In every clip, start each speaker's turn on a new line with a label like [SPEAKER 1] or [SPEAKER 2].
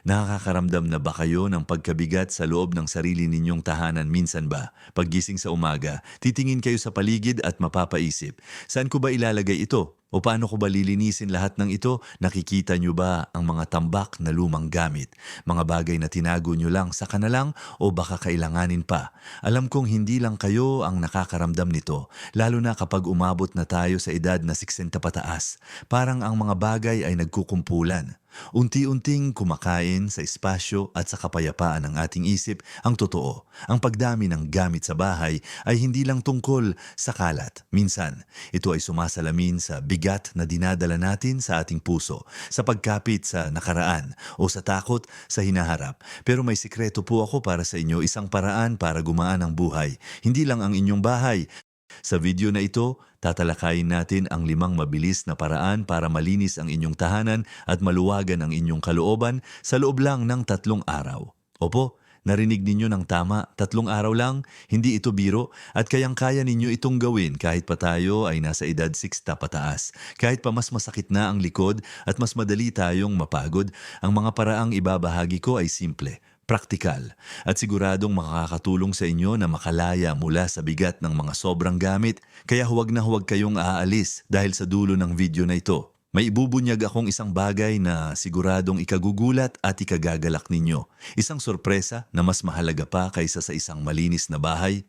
[SPEAKER 1] Nakakaramdam na ba kayo ng pagkabigat sa loob ng sarili ninyong tahanan minsan ba? Paggising sa umaga, titingin kayo sa paligid at mapapaisip, saan ko ba ilalagay ito? O paano ko ba lilinisin lahat ng ito? Nakikita nyo ba ang mga tambak na lumang gamit? Mga bagay na tinago nyo lang sa kanalang o baka kailanganin pa? Alam kong hindi lang kayo ang nakakaramdam nito, lalo na kapag umabot na tayo sa edad na 60 pataas. Parang ang mga bagay ay nagkukumpulan. Unti-unting kumakain sa espasyo at sa kapayapaan ng ating isip ang totoo. Ang pagdami ng gamit sa bahay ay hindi lang tungkol sa kalat. Minsan, ito ay sumasalamin sa bigat na dinadala natin sa ating puso, sa pagkapit sa nakaraan o sa takot sa hinaharap. Pero may sikreto po ako para sa inyo, isang paraan para gumaan ang buhay. Hindi lang ang inyong bahay, sa video na ito, tatalakayin natin ang limang mabilis na paraan para malinis ang inyong tahanan at maluwagan ang inyong kalooban sa loob lang ng tatlong araw. Opo, narinig ninyo ng tama, tatlong araw lang, hindi ito biro at kayang-kaya ninyo itong gawin kahit pa tayo ay nasa edad 60 pataas. Kahit pa mas masakit na ang likod at mas madali tayong mapagod, ang mga paraang ibabahagi ko ay simple praktikal at siguradong makakatulong sa inyo na makalaya mula sa bigat ng mga sobrang gamit kaya huwag na huwag kayong aalis dahil sa dulo ng video na ito. May ibubunyag akong isang bagay na siguradong ikagugulat at ikagagalak ninyo. Isang sorpresa na mas mahalaga pa kaysa sa isang malinis na bahay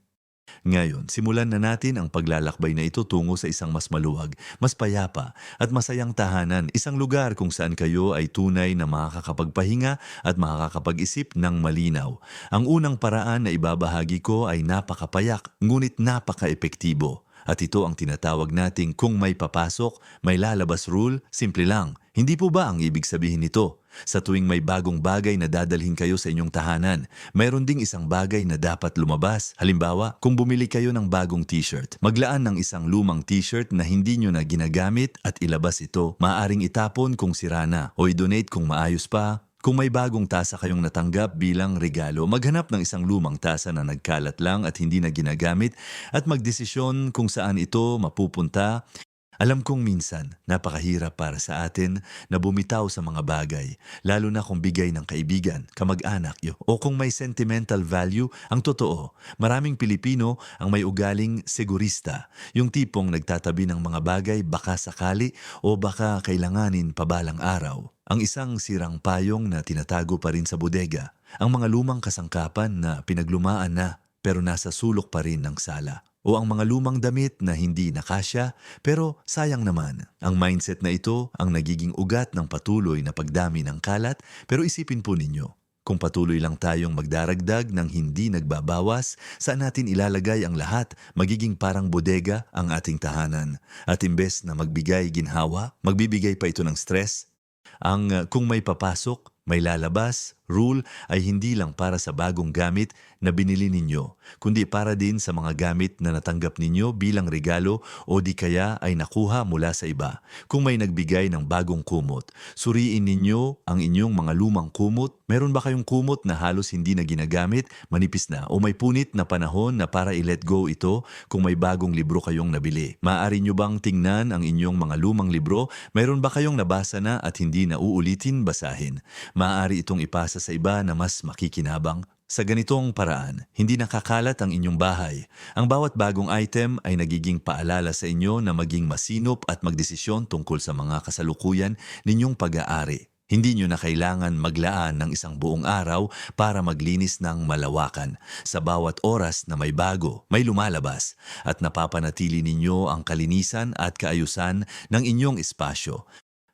[SPEAKER 1] ngayon, simulan na natin ang paglalakbay na ito tungo sa isang mas maluwag, mas payapa at masayang tahanan, isang lugar kung saan kayo ay tunay na makakapagpahinga at makakapag-isip ng malinaw. Ang unang paraan na ibabahagi ko ay napakapayak, ngunit napaka-epektibo. At ito ang tinatawag nating kung may papasok, may lalabas rule, simple lang. Hindi po ba ang ibig sabihin nito? Sa tuwing may bagong bagay na dadalhin kayo sa inyong tahanan, mayroon ding isang bagay na dapat lumabas. Halimbawa, kung bumili kayo ng bagong t-shirt, maglaan ng isang lumang t-shirt na hindi nyo na ginagamit at ilabas ito. Maaring itapon kung sira na o i-donate kung maayos pa. Kung may bagong tasa kayong natanggap bilang regalo, maghanap ng isang lumang tasa na nagkalat lang at hindi na ginagamit at magdesisyon kung saan ito mapupunta alam kong minsan, napakahirap para sa atin na bumitaw sa mga bagay, lalo na kung bigay ng kaibigan, kamag-anak yo, o kung may sentimental value, ang totoo, maraming Pilipino ang may ugaling segurista, yung tipong nagtatabi ng mga bagay baka sakali o baka kailanganin pabalang araw. Ang isang sirang payong na tinatago pa rin sa bodega, ang mga lumang kasangkapan na pinaglumaan na pero nasa sulok pa rin ng sala o ang mga lumang damit na hindi nakasya pero sayang naman. Ang mindset na ito ang nagiging ugat ng patuloy na pagdami ng kalat pero isipin po ninyo, kung patuloy lang tayong magdaragdag ng hindi nagbabawas, saan natin ilalagay ang lahat? Magiging parang bodega ang ating tahanan. At imbes na magbigay ginhawa, magbibigay pa ito ng stress. Ang kung may papasok, may lalabas, rule ay hindi lang para sa bagong gamit na binili ninyo, kundi para din sa mga gamit na natanggap ninyo bilang regalo o di kaya ay nakuha mula sa iba. Kung may nagbigay ng bagong kumot, suriin ninyo ang inyong mga lumang kumot. Meron ba kayong kumot na halos hindi na ginagamit, manipis na o may punit na panahon na para i-let go ito kung may bagong libro kayong nabili? Maaari nyo bang tingnan ang inyong mga lumang libro? Meron ba kayong nabasa na at hindi na uulitin basahin? Maaari itong ipasa sa iba na mas makikinabang. Sa ganitong paraan, hindi nakakalat ang inyong bahay. Ang bawat bagong item ay nagiging paalala sa inyo na maging masinop at magdesisyon tungkol sa mga kasalukuyan ninyong pag-aari. Hindi nyo na kailangan maglaan ng isang buong araw para maglinis ng malawakan. Sa bawat oras na may bago, may lumalabas at napapanatili ninyo ang kalinisan at kaayusan ng inyong espasyo.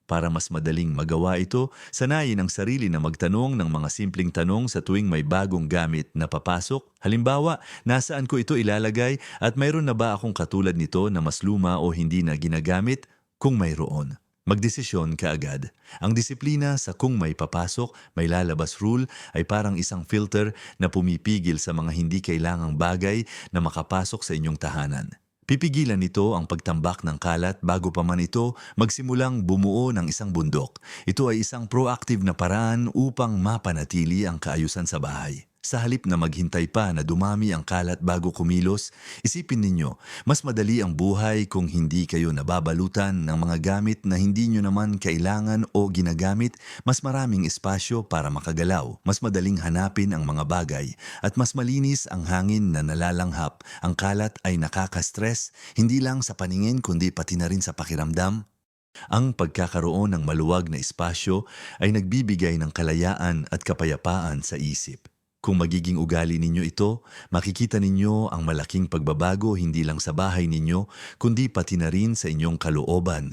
[SPEAKER 1] Para mas madaling magawa ito, sanayin ang sarili na magtanong ng mga simpleng tanong sa tuwing may bagong gamit na papasok. Halimbawa, nasaan ko ito ilalagay at mayroon na ba akong katulad nito na mas luma o hindi na ginagamit? Kung mayroon. Magdesisyon ka agad. Ang disiplina sa kung may papasok, may lalabas rule ay parang isang filter na pumipigil sa mga hindi kailangang bagay na makapasok sa inyong tahanan. Pipigilan nito ang pagtambak ng kalat bago pa man ito magsimulang bumuo ng isang bundok. Ito ay isang proactive na paraan upang mapanatili ang kaayusan sa bahay. Sa halip na maghintay pa na dumami ang kalat bago kumilos, isipin ninyo, mas madali ang buhay kung hindi kayo nababalutan ng mga gamit na hindi nyo naman kailangan o ginagamit, mas maraming espasyo para makagalaw, mas madaling hanapin ang mga bagay, at mas malinis ang hangin na nalalanghap. Ang kalat ay nakaka-stress, hindi lang sa paningin kundi pati na rin sa pakiramdam. Ang pagkakaroon ng maluwag na espasyo ay nagbibigay ng kalayaan at kapayapaan sa isip. Kung magiging ugali ninyo ito, makikita ninyo ang malaking pagbabago hindi lang sa bahay ninyo, kundi pati na rin sa inyong kalooban.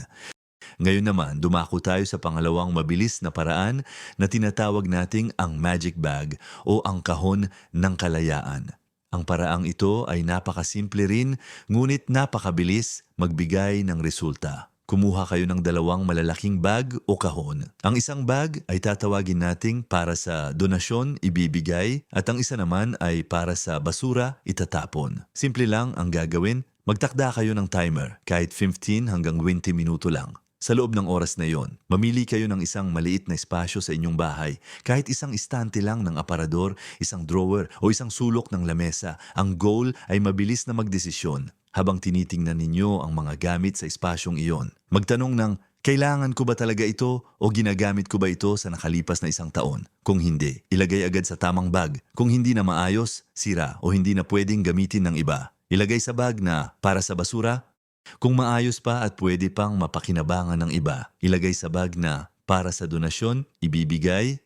[SPEAKER 1] Ngayon naman, dumako tayo sa pangalawang mabilis na paraan na tinatawag nating ang magic bag o ang kahon ng kalayaan. Ang paraang ito ay napakasimple rin, ngunit napakabilis magbigay ng resulta. Kumuha kayo ng dalawang malalaking bag o kahon. Ang isang bag ay tatawagin nating para sa donasyon, ibibigay, at ang isa naman ay para sa basura, itatapon. Simple lang ang gagawin, magtakda kayo ng timer, kahit 15 hanggang 20 minuto lang. Sa loob ng oras na yon, mamili kayo ng isang maliit na espasyo sa inyong bahay, kahit isang istante lang ng aparador, isang drawer o isang sulok ng lamesa. Ang goal ay mabilis na magdesisyon habang tinitingnan ninyo ang mga gamit sa espasyong iyon. Magtanong ng, kailangan ko ba talaga ito o ginagamit ko ba ito sa nakalipas na isang taon? Kung hindi, ilagay agad sa tamang bag. Kung hindi na maayos, sira o hindi na pwedeng gamitin ng iba. Ilagay sa bag na para sa basura. Kung maayos pa at pwede pang mapakinabangan ng iba, ilagay sa bag na para sa donasyon, ibibigay,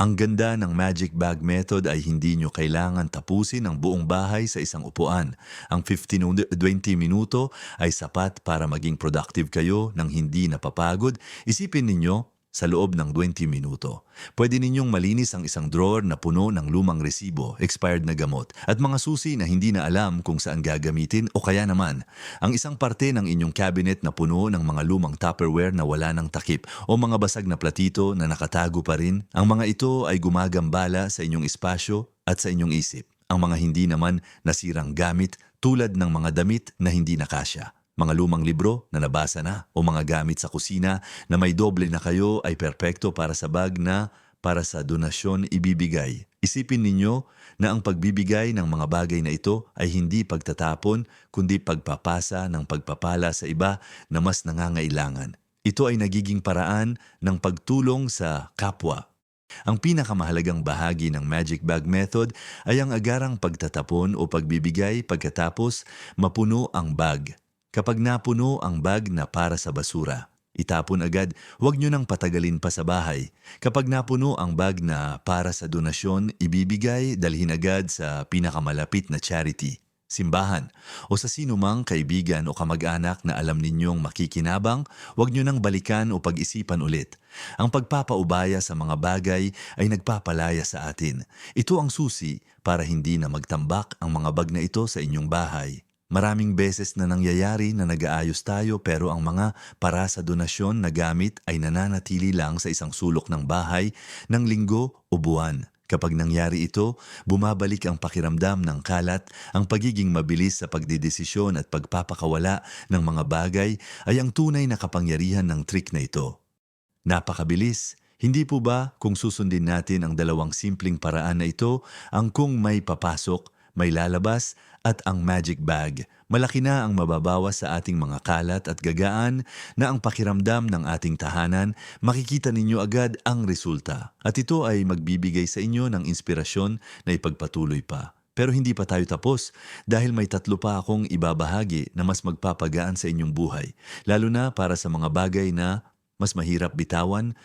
[SPEAKER 1] ang ganda ng Magic Bag Method ay hindi nyo kailangan tapusin ang buong bahay sa isang upuan. Ang 15-20 minuto ay sapat para maging productive kayo nang hindi napapagod. Isipin ninyo, sa loob ng 20 minuto, pwede ninyong malinis ang isang drawer na puno ng lumang resibo, expired na gamot, at mga susi na hindi na alam kung saan gagamitin o kaya naman, ang isang parte ng inyong cabinet na puno ng mga lumang tupperware na wala ng takip o mga basag na platito na nakatago pa rin, ang mga ito ay gumagambala sa inyong espasyo at sa inyong isip. Ang mga hindi naman nasirang gamit tulad ng mga damit na hindi nakasya mga lumang libro na nabasa na o mga gamit sa kusina na may doble na kayo ay perpekto para sa bag na para sa donasyon ibibigay. Isipin ninyo na ang pagbibigay ng mga bagay na ito ay hindi pagtatapon kundi pagpapasa ng pagpapala sa iba na mas nangangailangan. Ito ay nagiging paraan ng pagtulong sa kapwa. Ang pinakamahalagang bahagi ng Magic Bag Method ay ang agarang pagtatapon o pagbibigay pagkatapos mapuno ang bag. Kapag napuno ang bag na para sa basura, itapon agad, huwag nyo nang patagalin pa sa bahay. Kapag napuno ang bag na para sa donasyon, ibibigay, dalhin agad sa pinakamalapit na charity, simbahan, o sa sinumang kaibigan o kamag-anak na alam ninyong makikinabang, huwag nyo nang balikan o pag-isipan ulit. Ang pagpapaubaya sa mga bagay ay nagpapalaya sa atin. Ito ang susi para hindi na magtambak ang mga bag na ito sa inyong bahay. Maraming beses na nangyayari na nag-aayos tayo pero ang mga para sa donasyon na gamit ay nananatili lang sa isang sulok ng bahay ng linggo o buwan. Kapag nangyari ito, bumabalik ang pakiramdam ng kalat, ang pagiging mabilis sa pagdidesisyon at pagpapakawala ng mga bagay ay ang tunay na kapangyarihan ng trick na ito. Napakabilis, hindi po ba kung susundin natin ang dalawang simpleng paraan na ito, ang kung may papasok, may lalabas at ang magic bag, malaki na ang mababawas sa ating mga kalat at gagaan na ang pakiramdam ng ating tahanan, makikita ninyo agad ang resulta. At ito ay magbibigay sa inyo ng inspirasyon na ipagpatuloy pa. Pero hindi pa tayo tapos dahil may tatlo pa akong ibabahagi na mas magpapagaan sa inyong buhay, lalo na para sa mga bagay na mas mahirap bitawan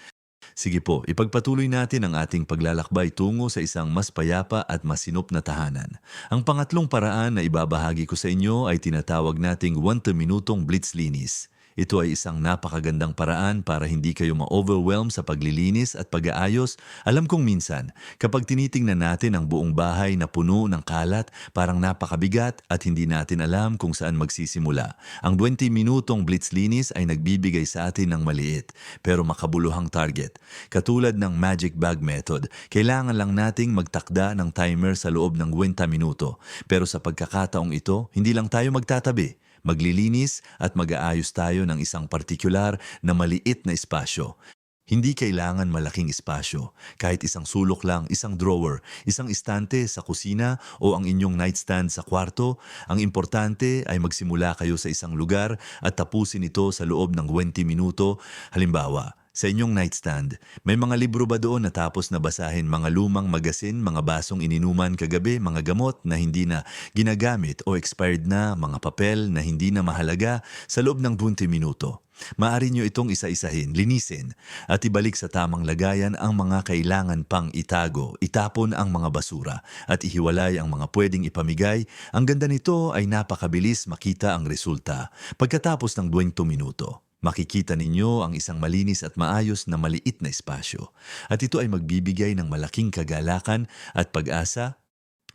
[SPEAKER 1] Sige po, ipagpatuloy natin ang ating paglalakbay tungo sa isang mas payapa at masinop na tahanan. Ang pangatlong paraan na ibabahagi ko sa inyo ay tinatawag nating 1 minutong blitz linis. Ito ay isang napakagandang paraan para hindi kayo ma-overwhelm sa paglilinis at pag-aayos. Alam kong minsan, kapag tinitingnan natin ang buong bahay na puno ng kalat, parang napakabigat at hindi natin alam kung saan magsisimula. Ang 20 minutong blitz linis ay nagbibigay sa atin ng maliit pero makabuluhang target. Katulad ng magic bag method, kailangan lang nating magtakda ng timer sa loob ng 20 minuto. Pero sa pagkakataong ito, hindi lang tayo magtatabi maglilinis at mag-aayos tayo ng isang partikular na maliit na espasyo. Hindi kailangan malaking espasyo. Kahit isang sulok lang, isang drawer, isang istante sa kusina o ang inyong nightstand sa kwarto, ang importante ay magsimula kayo sa isang lugar at tapusin ito sa loob ng 20 minuto. Halimbawa, sa inyong nightstand, may mga libro ba doon na tapos na basahin mga lumang magasin, mga basong ininuman kagabi, mga gamot na hindi na ginagamit o expired na, mga papel na hindi na mahalaga sa loob ng 20 minuto. Maaari nyo itong isa-isahin, linisin, at ibalik sa tamang lagayan ang mga kailangan pang itago, itapon ang mga basura, at ihiwalay ang mga pwedeng ipamigay. Ang ganda nito ay napakabilis makita ang resulta pagkatapos ng 20 minuto. Makikita ninyo ang isang malinis at maayos na maliit na espasyo. At ito ay magbibigay ng malaking kagalakan at pag-asa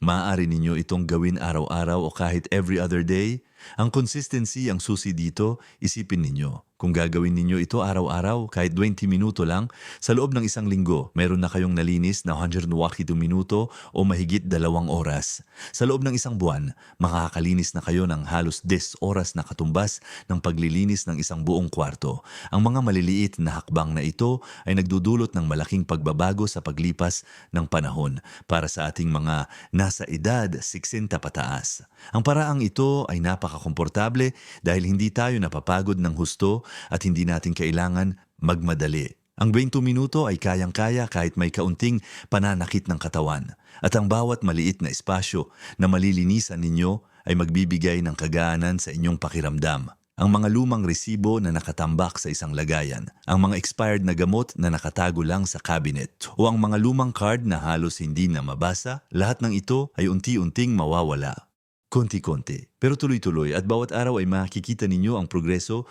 [SPEAKER 1] Maaari ninyo itong gawin araw-araw o kahit every other day. Ang consistency ang susi dito, isipin ninyo. Kung gagawin ninyo ito araw-araw, kahit 20 minuto lang, sa loob ng isang linggo, meron na kayong nalinis na 122 minuto o mahigit dalawang oras. Sa loob ng isang buwan, makakalinis na kayo ng halos 10 oras na katumbas ng paglilinis ng isang buong kwarto. Ang mga maliliit na hakbang na ito ay nagdudulot ng malaking pagbabago sa paglipas ng panahon para sa ating mga nasa edad 60 pataas. Ang paraang ito ay napakakomportable dahil hindi tayo napapagod ng husto at hindi natin kailangan magmadali. Ang 20 minuto ay kayang-kaya kahit may kaunting pananakit ng katawan. At ang bawat maliit na espasyo na malilinisan ninyo ay magbibigay ng kagaanan sa inyong pakiramdam. Ang mga lumang resibo na nakatambak sa isang lagayan, ang mga expired na gamot na nakatago lang sa cabinet, o ang mga lumang card na halos hindi na mabasa, lahat ng ito ay unti-unting mawawala. Konti-konti, pero tuloy-tuloy. At bawat araw ay makikita ninyo ang progreso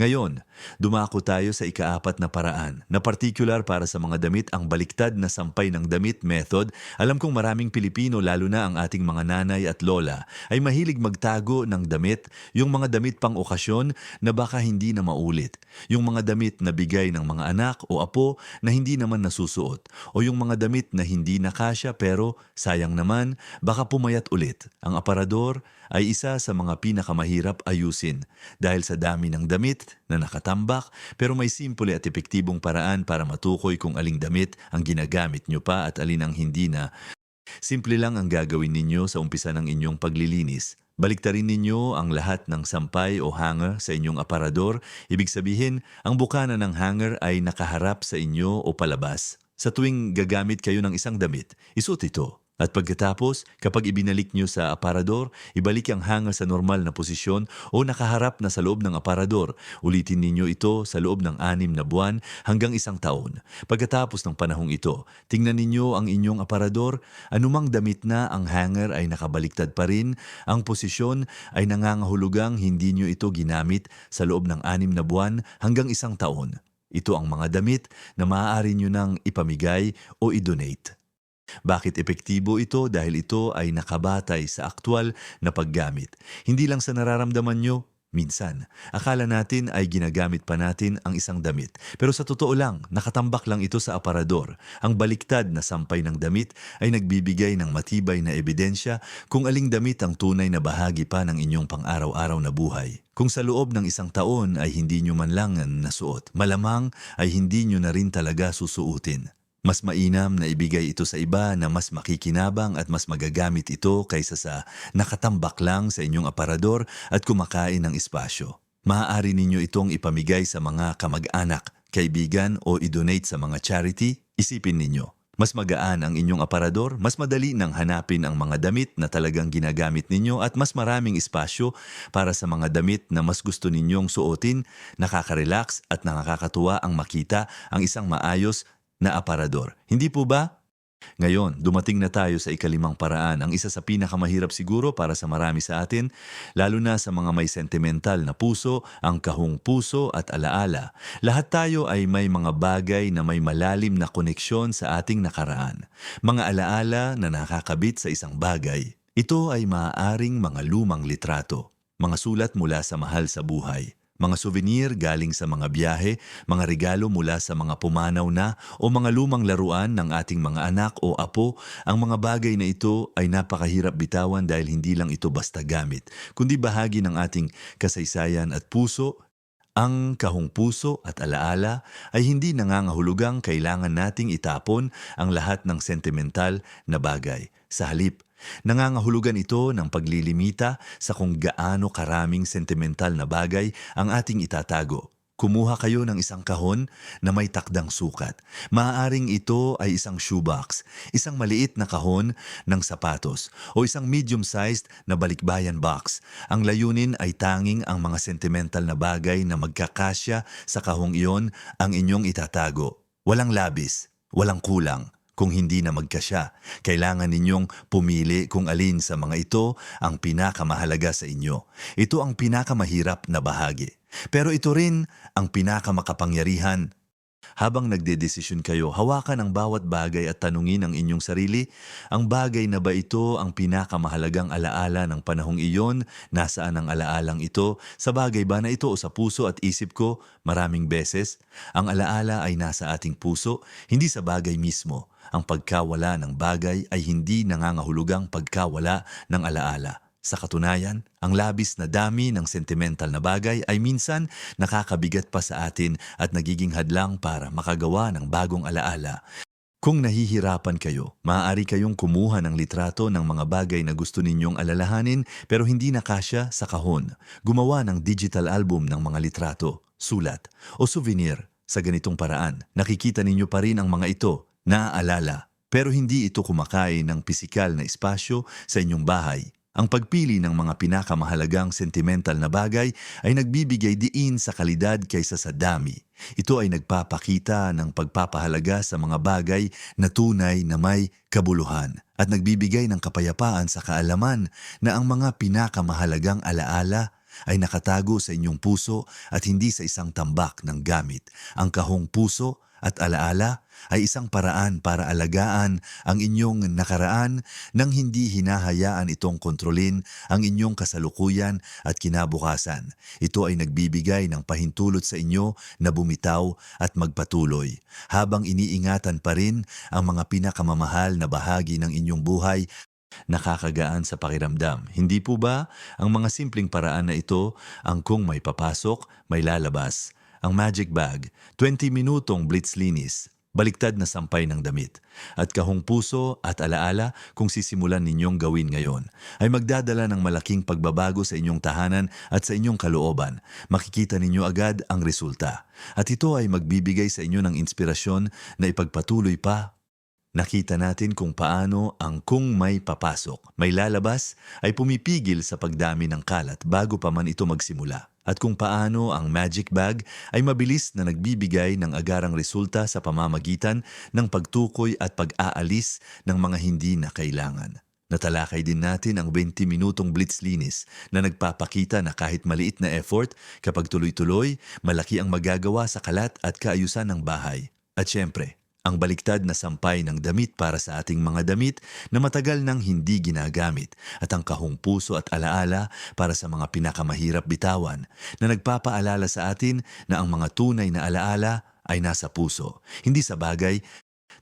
[SPEAKER 1] ngayon, dumako tayo sa ikaapat na paraan na particular para sa mga damit ang baliktad na sampay ng damit method. Alam kong maraming Pilipino lalo na ang ating mga nanay at lola ay mahilig magtago ng damit, yung mga damit pang okasyon na baka hindi na maulit. Yung mga damit na bigay ng mga anak o apo na hindi naman nasusuot. O yung mga damit na hindi nakasya pero sayang naman baka pumayat ulit. Ang aparador ay isa sa mga pinakamahirap ayusin dahil sa dami ng damit na nakatambak pero may simple at epektibong paraan para matukoy kung aling damit ang ginagamit nyo pa at alin ang hindi na. Simple lang ang gagawin ninyo sa umpisa ng inyong paglilinis. Baliktarin ninyo ang lahat ng sampay o hanger sa inyong aparador. Ibig sabihin, ang bukana ng hanger ay nakaharap sa inyo o palabas. Sa tuwing gagamit kayo ng isang damit, isuot ito. At pagkatapos, kapag ibinalik nyo sa aparador, ibalik ang hanger sa normal na posisyon o nakaharap na sa loob ng aparador. Ulitin ninyo ito sa loob ng anim na buwan hanggang isang taon. Pagkatapos ng panahong ito, tingnan ninyo ang inyong aparador. Anumang damit na ang hanger ay nakabaliktad pa rin, ang posisyon ay nangangahulugang hindi nyo ito ginamit sa loob ng anim na buwan hanggang isang taon. Ito ang mga damit na maaari nyo nang ipamigay o i-donate. Bakit epektibo ito? Dahil ito ay nakabatay sa aktwal na paggamit. Hindi lang sa nararamdaman nyo, minsan. Akala natin ay ginagamit pa natin ang isang damit. Pero sa totoo lang, nakatambak lang ito sa aparador. Ang baliktad na sampay ng damit ay nagbibigay ng matibay na ebidensya kung aling damit ang tunay na bahagi pa ng inyong pang-araw-araw na buhay. Kung sa loob ng isang taon ay hindi nyo man lang nasuot, malamang ay hindi nyo na rin talaga susuotin. Mas mainam na ibigay ito sa iba na mas makikinabang at mas magagamit ito kaysa sa nakatambak lang sa inyong aparador at kumakain ng espasyo. Maaari ninyo itong ipamigay sa mga kamag-anak, kaibigan o i-donate sa mga charity. Isipin ninyo, mas magaan ang inyong aparador, mas madali nang hanapin ang mga damit na talagang ginagamit ninyo at mas maraming espasyo para sa mga damit na mas gusto ninyong suotin, nakaka-relax at nakakatuwa ang makita ang isang maayos na aparador. Hindi po ba? Ngayon, dumating na tayo sa ikalimang paraan, ang isa sa pinakamahirap siguro para sa marami sa atin, lalo na sa mga may sentimental na puso, ang kahong puso at alaala. Lahat tayo ay may mga bagay na may malalim na koneksyon sa ating nakaraan. Mga alaala na nakakabit sa isang bagay. Ito ay maaaring mga lumang litrato, mga sulat mula sa mahal sa buhay mga souvenir galing sa mga biyahe, mga regalo mula sa mga pumanaw na o mga lumang laruan ng ating mga anak o apo, ang mga bagay na ito ay napakahirap bitawan dahil hindi lang ito basta gamit, kundi bahagi ng ating kasaysayan at puso Ang kahong puso at alaala ay hindi nangangahulugang kailangan nating itapon ang lahat ng sentimental na bagay. Sa halip, nangangahulugan ito ng paglilimita sa kung gaano karaming sentimental na bagay ang ating itatago. Kumuha kayo ng isang kahon na may takdang sukat. Maaaring ito ay isang shoebox, isang maliit na kahon ng sapatos, o isang medium-sized na balikbayan box. Ang layunin ay tanging ang mga sentimental na bagay na magkakasya sa kahong iyon ang inyong itatago. Walang labis, walang kulang. Kung hindi na magkasya, kailangan ninyong pumili kung alin sa mga ito ang pinakamahalaga sa inyo. Ito ang pinakamahirap na bahagi. Pero ito rin ang pinakamakapangyarihan. Habang nagdedesisyon kayo, hawakan ang bawat bagay at tanungin ang inyong sarili, ang bagay na ba ito ang pinakamahalagang alaala ng panahong iyon? Nasaan ang alaalang ito? Sa bagay ba na ito o sa puso at isip ko? Maraming beses, ang alaala ay nasa ating puso, hindi sa bagay mismo. Ang pagkawala ng bagay ay hindi nangangahulugang pagkawala ng alaala. Sa katunayan, ang labis na dami ng sentimental na bagay ay minsan nakakabigat pa sa atin at nagiging hadlang para makagawa ng bagong alaala. Kung nahihirapan kayo, maaari kayong kumuha ng litrato ng mga bagay na gusto ninyong alalahanin pero hindi nakasya sa kahon. Gumawa ng digital album ng mga litrato, sulat o souvenir. Sa ganitong paraan, nakikita ninyo pa rin ang mga ito, naaalala. Pero hindi ito kumakain ng pisikal na espasyo sa inyong bahay. Ang pagpili ng mga pinakamahalagang sentimental na bagay ay nagbibigay diin sa kalidad kaysa sa dami. Ito ay nagpapakita ng pagpapahalaga sa mga bagay na tunay na may kabuluhan at nagbibigay ng kapayapaan sa kaalaman na ang mga pinakamahalagang alaala ay nakatago sa inyong puso at hindi sa isang tambak ng gamit. Ang kahong puso at alaala ay isang paraan para alagaan ang inyong nakaraan nang hindi hinahayaan itong kontrolin ang inyong kasalukuyan at kinabukasan. Ito ay nagbibigay ng pahintulot sa inyo na bumitaw at magpatuloy habang iniingatan pa rin ang mga pinakamamahal na bahagi ng inyong buhay nakakagaan sa pakiramdam. Hindi po ba ang mga simpleng paraan na ito ang kung may papasok, may lalabas? Ang magic bag, 20 minutong blitz linis, baliktad na sampay ng damit, at kahong puso at alaala kung sisimulan ninyong gawin ngayon, ay magdadala ng malaking pagbabago sa inyong tahanan at sa inyong kalooban. Makikita ninyo agad ang resulta. At ito ay magbibigay sa inyo ng inspirasyon na ipagpatuloy pa Nakita natin kung paano ang kung may papasok, may lalabas, ay pumipigil sa pagdami ng kalat bago pa man ito magsimula. At kung paano ang magic bag ay mabilis na nagbibigay ng agarang resulta sa pamamagitan ng pagtukoy at pag-aalis ng mga hindi na kailangan. Natalakay din natin ang 20 minutong blitz linis na nagpapakita na kahit maliit na effort, kapag tuloy-tuloy, malaki ang magagawa sa kalat at kaayusan ng bahay. At syempre, ang baliktad na sampay ng damit para sa ating mga damit na matagal nang hindi ginagamit at ang kahong puso at alaala para sa mga pinakamahirap bitawan na nagpapaalala sa atin na ang mga tunay na alaala ay nasa puso, hindi sa bagay.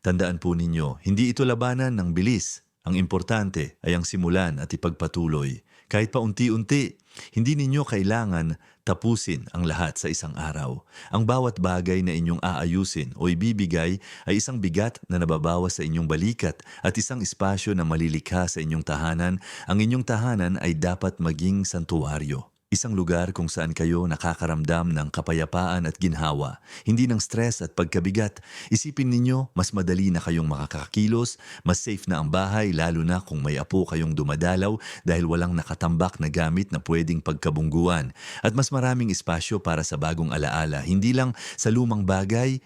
[SPEAKER 1] Tandaan po ninyo, hindi ito labanan ng bilis. Ang importante ay ang simulan at ipagpatuloy. Kahit pa unti-unti, hindi ninyo kailangan tapusin ang lahat sa isang araw. Ang bawat bagay na inyong aayusin o ibibigay ay isang bigat na nababawas sa inyong balikat at isang espasyo na malilikha sa inyong tahanan. Ang inyong tahanan ay dapat maging santuwaryo. Isang lugar kung saan kayo nakakaramdam ng kapayapaan at ginhawa, hindi ng stress at pagkabigat. Isipin ninyo, mas madali na kayong makakakilos, mas safe na ang bahay lalo na kung may apo kayong dumadalaw dahil walang nakatambak na gamit na pwedeng pagkabungguan. At mas maraming espasyo para sa bagong alaala, hindi lang sa lumang bagay,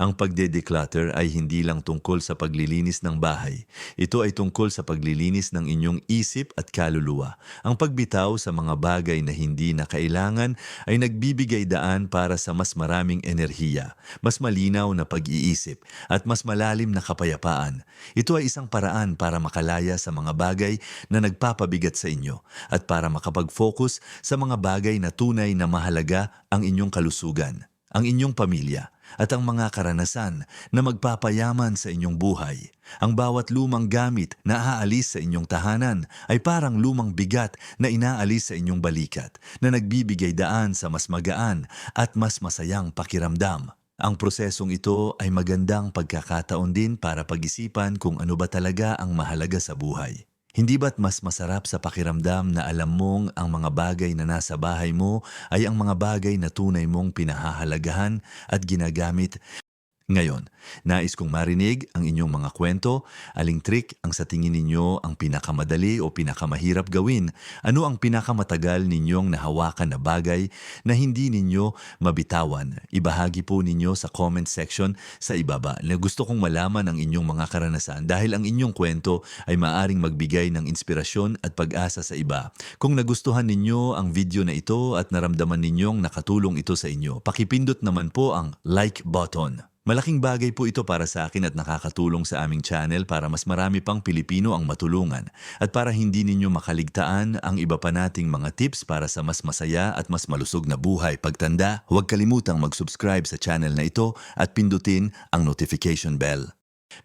[SPEAKER 1] ang pagde-declutter ay hindi lang tungkol sa paglilinis ng bahay. Ito ay tungkol sa paglilinis ng inyong isip at kaluluwa. Ang pagbitaw sa mga bagay na hindi na kailangan ay nagbibigay daan para sa mas maraming enerhiya, mas malinaw na pag-iisip, at mas malalim na kapayapaan. Ito ay isang paraan para makalaya sa mga bagay na nagpapabigat sa inyo at para makapag-focus sa mga bagay na tunay na mahalaga ang inyong kalusugan, ang inyong pamilya, at ang mga karanasan na magpapayaman sa inyong buhay. Ang bawat lumang gamit na aalis sa inyong tahanan ay parang lumang bigat na inaalis sa inyong balikat na nagbibigay daan sa mas magaan at mas masayang pakiramdam. Ang prosesong ito ay magandang pagkakataon din para pag-isipan kung ano ba talaga ang mahalaga sa buhay. Hindi ba't mas masarap sa pakiramdam na alam mong ang mga bagay na nasa bahay mo ay ang mga bagay na tunay mong pinahahalagahan at ginagamit ngayon, nais kong marinig ang inyong mga kwento, aling trick ang sa tingin ninyo ang pinakamadali o pinakamahirap gawin, ano ang pinakamatagal ninyong nahawakan na bagay na hindi ninyo mabitawan. Ibahagi po ninyo sa comment section sa ibaba na gusto kong malaman ang inyong mga karanasan dahil ang inyong kwento ay maaring magbigay ng inspirasyon at pag-asa sa iba. Kung nagustuhan ninyo ang video na ito at naramdaman ninyong nakatulong ito sa inyo, pakipindot naman po ang like button. Malaking bagay po ito para sa akin at nakakatulong sa aming channel para mas marami pang Pilipino ang matulungan at para hindi ninyo makaligtaan ang iba pa nating mga tips para sa mas masaya at mas malusog na buhay pagtanda. Huwag kalimutang mag-subscribe sa channel na ito at pindutin ang notification bell.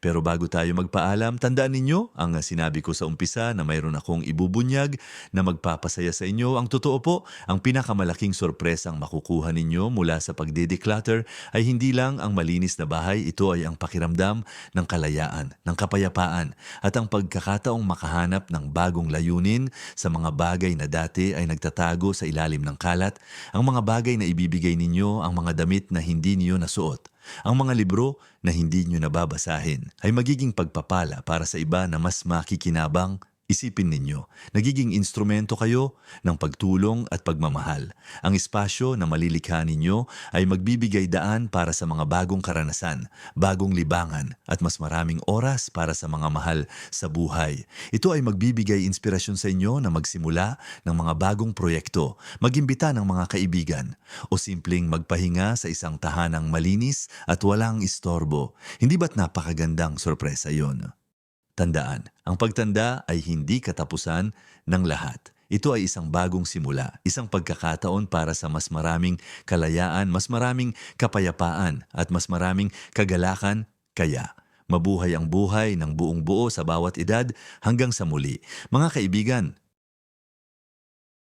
[SPEAKER 1] Pero bago tayo magpaalam, tandaan ninyo ang sinabi ko sa umpisa na mayroon akong ibubunyag na magpapasaya sa inyo. Ang totoo po, ang pinakamalaking sorpresang makukuha ninyo mula sa pagde-declutter ay hindi lang ang malinis na bahay, ito ay ang pakiramdam ng kalayaan, ng kapayapaan at ang pagkakataong makahanap ng bagong layunin sa mga bagay na dati ay nagtatago sa ilalim ng kalat, ang mga bagay na ibibigay ninyo, ang mga damit na hindi niyo nasuot. Ang mga libro na hindi nyo nababasahin ay magiging pagpapala para sa iba na mas makikinabang Isipin ninyo, nagiging instrumento kayo ng pagtulong at pagmamahal. Ang espasyo na malilikha ninyo ay magbibigay daan para sa mga bagong karanasan, bagong libangan at mas maraming oras para sa mga mahal sa buhay. Ito ay magbibigay inspirasyon sa inyo na magsimula ng mga bagong proyekto, magimbita ng mga kaibigan, o simpleng magpahinga sa isang tahanang malinis at walang istorbo. Hindi ba't napakagandang sorpresa yon? Tandaan, ang pagtanda ay hindi katapusan ng lahat. Ito ay isang bagong simula, isang pagkakataon para sa mas maraming kalayaan, mas maraming kapayapaan at mas maraming kagalakan kaya. Mabuhay ang buhay ng buong buo sa bawat edad hanggang sa muli. Mga kaibigan,